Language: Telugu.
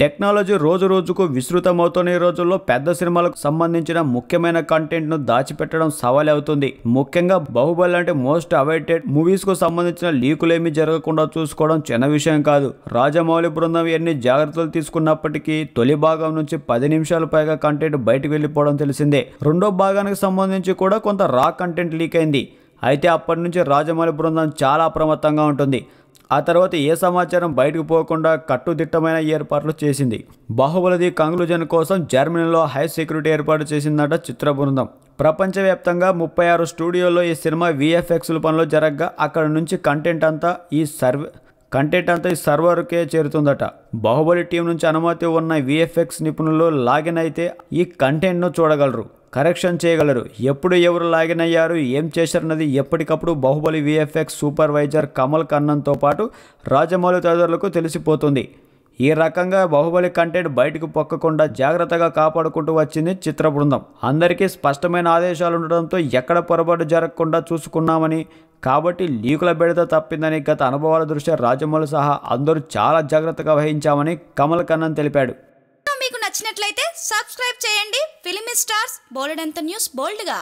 టెక్నాలజీ రోజు రోజుకు విస్తృతమవుతున్న ఈ రోజుల్లో పెద్ద సినిమాలకు సంబంధించిన ముఖ్యమైన కంటెంట్ను దాచిపెట్టడం సవాల్ అవుతుంది ముఖ్యంగా బాహుబలి లాంటి మోస్ట్ అవైటెడ్ మూవీస్కు సంబంధించిన లీకులేమీ జరగకుండా చూసుకోవడం చిన్న విషయం కాదు. రాజమౌళి బృందం ఎన్ని జాగ్రత్తలు తీసుకున్నప్పటికీ తొలి భాగం నుంచి పది నిమిషాల పైగా కంటెంట్ బయటకు వెళ్ళిపోవడం తెలిసిందే. రెండో భాగానికి సంబంధించి కూడా కొంత రా కంటెంట్ లీక్ అయింది. అయితే అప్పటి నుంచి రాజమౌళి బృందం చాలా అప్రమత్తంగా ఉంటుంది. ఆ తర్వాత ఏ సమాచారం బయటకు పోకుండా కట్టుదిట్టమైన ఏర్పాట్లు చేసింది. బాహుబలిది కంగ్లూజన్ కంక్లూజన్ కోసం జర్మనీలో హై సెక్యూరిటీ ఏర్పాటు చేసిందట చిత్ర బృందం. ప్రపంచవ్యాప్తంగా ముప్పై ఆరు స్టూడియోల్లో ఈ సినిమా విఎఫ్ఎక్స్ల పనులు జరగగా అక్కడ నుంచి కంటెంట్ అంతా ఈ సర్వే కంటెంట్ అంతా ఈ సర్వర్కే చేరుతుందట. బాహుబలి టీం నుంచి అనుమతి ఉన్న విఎఫ్ఎక్స్ నిపుణులు లాగిన్ అయితే ఈ కంటెంట్ను చూడగలరు. కరెక్షన్ చేయగలరు. ఎప్పుడు ఎవరు లాగిన్ అయ్యారు ఏం చేశారన్నది ఎప్పటికప్పుడు Baahubali V F X supervisor Kamal కన్నన్తో పాటు రాజమౌళి తదితరులకు తెలిసిపోతుంది. ఈ రకంగా బాహుబలి కంటెంట్ బయటకు పొక్కకుండా జాగ్రత్తగా కాపాడుకుంటూ వచ్చింది చిత్ర బృందం. అందరికీ స్పష్టమైన ఆదేశాలు ఉండడంతో ఎక్కడ పొరపాటు జరగకుండా చూసుకున్నామని కాబట్టి లీకుల బెడత తప్పిందని గత అనుభవాల దృష్ట్యా రాజమౌళి సహా అందరూ చాలా జాగ్రత్తగా వహించామని కమల్ కన్నన్ తెలిపాడు. నచ్చినట్లయితే సబ్స్క్రైబ్ చేయండి. ఫిలిమి స్టార్స్ బోలెడంత న్యూస్ బోల్డ్గా.